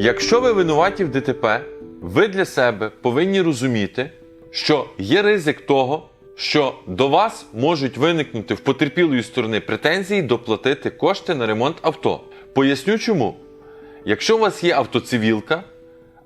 Якщо ви винуваті в ДТП, ви для себе повинні розуміти, що є ризик того, що до вас можуть виникнути в потерпілої сторони претензії доплатити кошти на ремонт авто. Поясню чому. Якщо у вас є автоцивілка,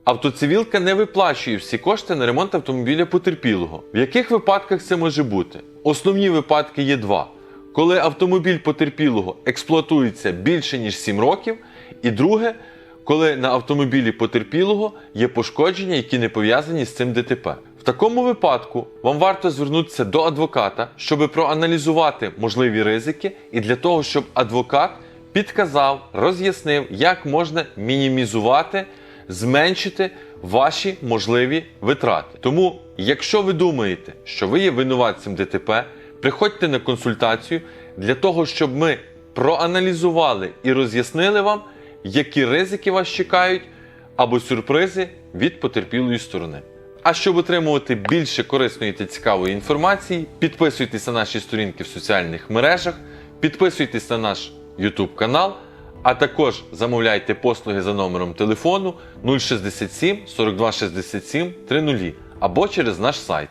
автоцивілка не виплачує всі кошти на ремонт автомобіля потерпілого. В яких випадках це може бути? Основні випадки є два: коли автомобіль потерпілого експлуатується більше ніж 7 років, і друге, коли на автомобілі потерпілого є пошкодження, які не пов'язані з цим ДТП. В такому випадку вам варто звернутися до адвоката, щоб проаналізувати можливі ризики, і для того, щоб адвокат підказав, роз'яснив, як можна мінімізувати, зменшити ваші можливі витрати. Тому, якщо ви думаєте, що ви є винуватцем ДТП, приходьте на консультацію для того, щоб ми проаналізували і роз'яснили вам, які ризики вас чекають або сюрпризи від потерпілої сторони. А щоб отримувати більше корисної та цікавої інформації, підписуйтесь на наші сторінки в соціальних мережах, підписуйтесь на наш YouTube канал, а також замовляйте послуги за номером телефону 067 42 67 30 або через наш сайт.